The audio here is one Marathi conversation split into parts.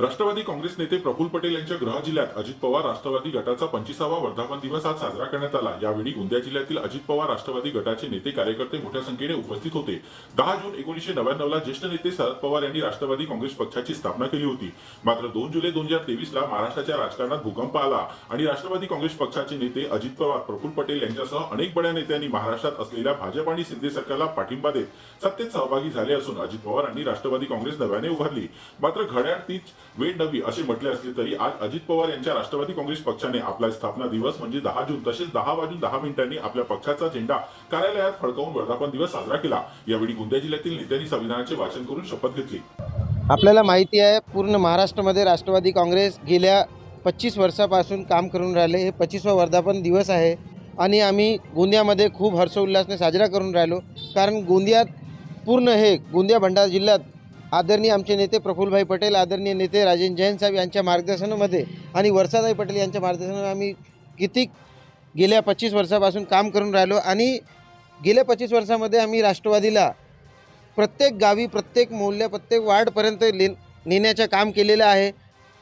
राष्ट्रवादी काँग्रेस नेते प्रफुल्ल पटेल यांच्या गृह जिल्ह्यात अजित पवार राष्ट्रवादी गटाचा पंचवीसावा वर्धापन दिवस आज साजरा करण्यात आला. यावेळी गोंदिया जिल्ह्यातील अजित पवार राष्ट्रवादी गटाचे नेते कार्यकर्ते मोठ्या संख्येने उपस्थित होते. दहा जून एकोणीसशे नव्याण्णवला ज्येष्ठ नेते शरद पवार यांनी राष्ट्रवादी काँग्रेस पक्षाची स्थापना केली होती. मात्र दोन जुलै दोन हजार तेवीसला महाराष्ट्राच्या राजकारणात भूकंप आला आणि राष्ट्रवादी काँग्रेस पक्षाचे नेते अजित पवार प्रफुल्ल पटेल यांच्यासह अनेक बड्या नेत्यांनी महाराष्ट्रात असलेल्या भाजप आणि शिंदे सरकारला पाठिंबा देत सत्तेत सहभागी झाले असून अजित पवार यांनी राष्ट्रवादी काँग्रेस नव्याने उभारली. मात्र घड्याळ तीच वेळ नवी असे म्हटले असले तरी आज अजित पवार यांच्या राष्ट्रवादी काँग्रेस पक्षाने आपला स्थापना दिवस म्हणजे दहा जून तसेच दहा वाजून दहा मिनिटांनी आपल्या पक्षाचा झेंडा कार्यालयात फडकावून वर्धापन दिवस साजरा केला. यावेळी गोंदिया जिल्ह्यातील नेत्यांनी संविधानाचे वाचन करून शपथ घेतली. आपल्याला माहिती आहे पूर्ण महाराष्ट्रामध्ये राष्ट्रवादी काँग्रेस गेल्या पच्चीस वर्षापासून काम करून राहिले. हे पच्चीसवा वर्धापन दिवस आहे आणि आम्ही गोंदियामध्ये खूप हर्षोल्लासने साजरा करून राहिलो. कारण गोंदियात पूर्ण हे गोंदिया भंडारा जिल्ह्यात आदरणीय आमचे नेते प्रफुल्लभाई पटेल आदरणीय नेते राजेंद्र जैन साहेब यांच्या मार्गदर्शनामध्ये आणि वर्षाताई पटेल यांच्या मार्गदर्शनामध्ये आम्ही किती गेल्या पच्चीस वर्षापासून काम करून राहिलो आणि गेल्या पच्चीस वर्षामध्ये आम्ही राष्ट्रवादीला प्रत्येक गावी प्रत्येक मोहल्ल्या प्रत्येक वार्डपर्यंत ले नेण्याचं काम केलेलं आहे.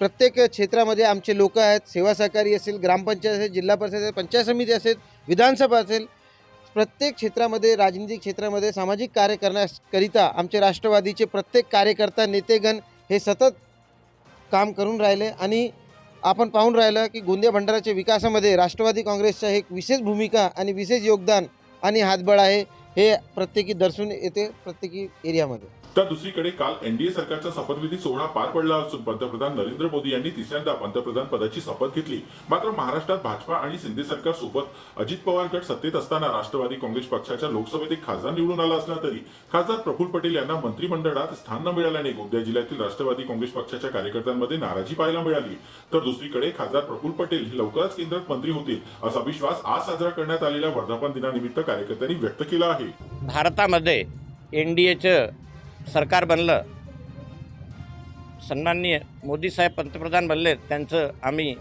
प्रत्येक क्षेत्रामध्ये आमचे लोक आहेत सेवा सहकारी असेल ग्रामपंचायत असेल जिल्हा परिषद असेल पंचायत समिती असेल विधानसभा असेल प्रत्येक क्षेत्रामध्ये राजनीतिक क्षेत्रामध्ये सामाजिक कार्य करण्याकरिता आमचे राष्ट्रवादीचे प्रत्येक कार्यकर्ता नेतेगण हे सतत काम करून राहिले आणि आपण पाहून राहिलं की गोंदिया भंडाराच्या विकासामध्ये राष्ट्रवादी काँग्रेसचा एक विशेष भूमिका आणि विशेष योगदान आणि हातबळ आहे हे प्रत्येकी दर्शून येते प्रत्येकी एरियामध्ये. तर दुसरीकडे काल एनडीए सरकारचा शपथविधी सोहळा पार पडला असून पंतप्रधान नरेंद्र मोदी यांनी तिसऱ्यांदा पंतप्रधान पदाची शपथ घेतली. मात्र महाराष्ट्रात भाजपा आणि शिंदे सरकार सोबत अजित पवार गट सत्तेत असताना राष्ट्रवादी काँग्रेस पक्षाच्या लोकसभेत एक खासदार निवडून आला असला तरी खासदार प्रफुल्ल पटेल यांना मंत्रिमंडळात स्थान न मिळाल्याने गोंदिया जिल्ह्यातील राष्ट्रवादी काँग्रेस पक्षाच्या कार्यकर्त्यांमध्ये नाराजी पाहायला मिळाली. तर दुसरीकडे खासदार प्रफुल्ल पटेल हे लवकरच केंद्रात मंत्री होतील असा विश्वास आज साजरा करण्यात आलेल्या वर्धापन दिनानिमित्त कार्यकर्त्यांनी व्यक्त केला आहे. भारतामध्ये एनडीएचं सरकार बनलं सन्माननीय मोदी साहेब पंतप्रधान बनले त्यांचं आम्ही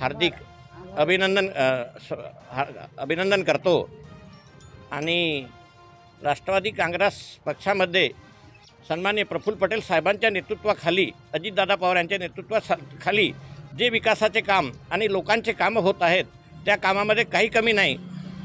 हार्दिक अभिनंदन स- अभिनंदन करतो. आणि राष्ट्रवादी काँग्रेस पक्षामध्ये सन्माननीय प्रफुल्ल पटेल साहेबांच्या नेतृत्वाखाली अजितदादा पवार यांच्या नेतृत्वाखाली जे विकासाचे काम आणि लोकांचे कामं होत आहेत त्या कामामध्ये काही कमी नाही.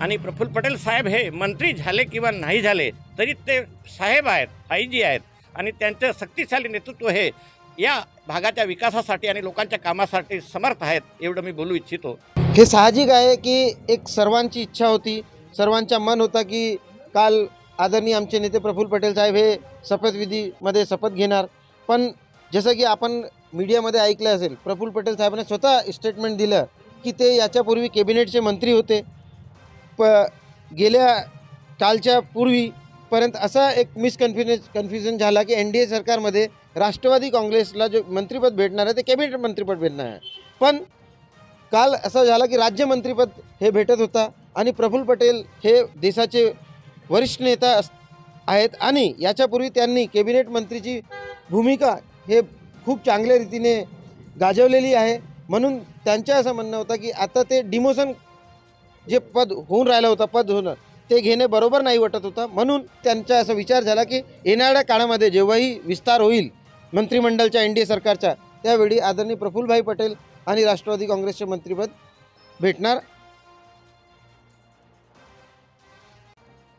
आणि प्रफुल्ल पटेल साहेब हे मंत्री झाले किंवा नाही झाले तरी ते साहेब आहेत आईजी आहेत आणि त्यांचं शक्तिशाली नेतृत्व हे या भागाच्या विकासासाठी आणि लोकांच्या कामासाठी समर्थ आहेत एवढं मी बोलू इच्छितो. हे साहजिक आहे की एक सर्वांची इच्छा होती सर्वांचा मन होता की काल आदरणीय आमचे नेते प्रफुल्ल पटेल साहेब हे शपथविधीमध्ये शपथ घेणार. पण जसं की आपण मीडियामध्ये ऐकलं असेल प्रफुल्ल पटेल साहेबांनी स्वतः स्टेटमेंट दिलं की ते याच्यापूर्वी कॅबिनेटचे मंत्री होते. प गेल्या कालच्या पूर्वीपर्यंत असा एक मिसकन्फ्युज कन्फ्युजन झाला की एन डी ए सरकारमध्ये राष्ट्रवादी काँग्रेसला जो मंत्रिपद भेटणार आहे ते कॅबिनेट मंत्रिपद भेटणार आहे. पण काल असं झालं की राज्यमंत्रीपद हे भेटत होता आणि प्रफुल्ल पटेल हे देशाचे वरिष्ठ नेता अस आहेत आणि याच्यापूर्वी त्यांनी कॅबिनेट मंत्रीची भूमिका हे खूप चांगल्या रीतीने गाजवलेली आहे. म्हणून त्यांचं असं म्हणणं होतं की आता ते डिमोशन जे पद होऊन राहिलं होतं पद होणं ते घेणे बरोबर नाही वाटत होतं. म्हणून त्यांचा असा विचार झाला की येणाऱ्या काळामध्ये जेव्हाही विस्तार होईल मंत्रिमंडळच्या एन डी ए सरकारच्या त्यावेळी आदरणीय प्रफुल्लभाई पटेल आणि राष्ट्रवादी काँग्रेसचे मंत्रिपद भेटणार